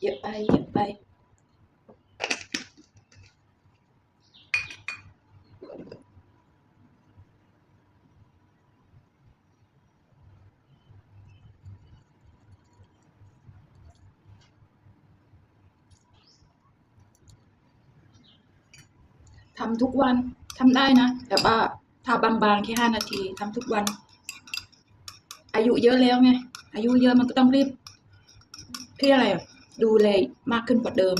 เยอะไปเยอะไปทำทุกวันทำได้นะ แต่ว่าทาบางๆแค่ห้านาทีทำทุกวัน อายุเยอะแล้วไงอายุเยอะมันก็ต้องรีบที่อะไรอะ ดูแลมากขึ้นกว่าเดิม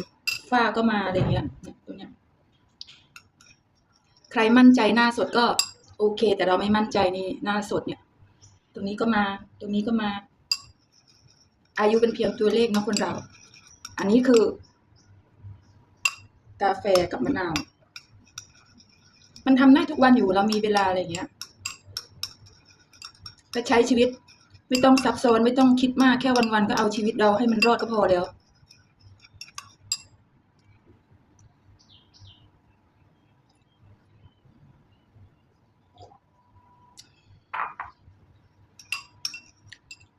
ฝ้าก็มาอะไรเงี้ยตรงเนี้ย ใครมั่นใจหน้าสดก็ โอเค แต่เราไม่มั่นใจในหน้าสดเนี่ย ตรงนี้ก็มาตรงนี้ก็มา อายุเป็นเพียงตัวเลขนะคนเรา อันนี้คือกาแฟกับมะนาว มันทำได้ทุกวันอยู่เรามีเวลาอะไรเงี้ยก็ใช้ชีวิต ไม่ต้องซับซ้อนไม่ต้องคิดมากแค่วันๆก็เอาชีวิตเราให้มันรอดก็พอแล้ว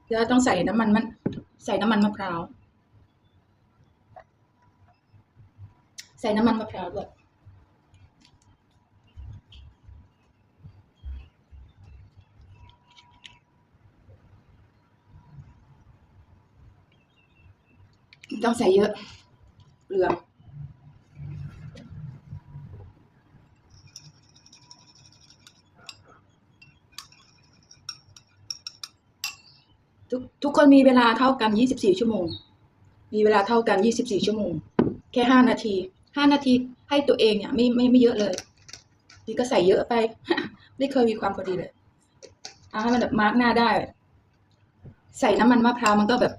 เดี๋ยวต้องใส่น้ำมันมัน ใส่น้ำมันมะพร้าว ใส่น้ำมันมะพร้าวด้วยต้องใส่เยอะเปลือง ทุกทุกคนมีเวลาเท่ากัน 24 ชั่วโมง มีเวลาเท่ากัน 24 ชั่วโมง แค่ 5 นาที 5 นาทีให้ตัวเองเนี่ยไม่ไม่ไม่เยอะเลยนี่ก็ใส่เยอะไป ไม่เคยมีความพอดีเลยเอาให้มันแบบมาร์กหน้าได้ ใส่น้ำมันมะพร้าวมันก็แบบ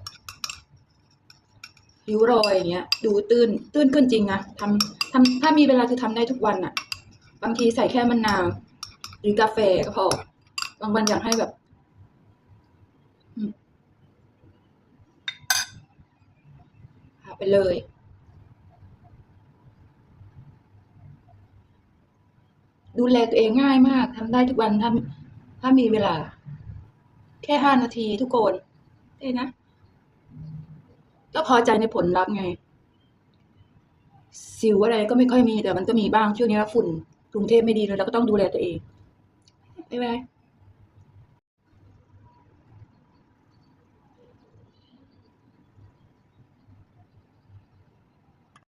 ริ้วรอยอย่างเงี้ย ดูตื้น ตื้นขึ้นจริงนะทำทำถ้ามีเวลาคือทำได้ทุกวันอะบางทีใส่แค่มะนาว หรือกาแฟก็พอบางวันอยากให้แบบอืมหา ไปเลย ดูแลตัวเองง่ายมากทำได้ทุกวันถ้าถ้ามีเวลา แค่ห้านาทีทุกคนเอ้นะ ก็พอใจในผลลัพธ์ไง สิวอะไรก็ไม่ค่อยมีแต่มันก็มีบ้างช่วงนี้ฝุ่นกรุงเทพไม่ดีเลยเราก็ต้องดูแลตัวเองบ๊ายบาย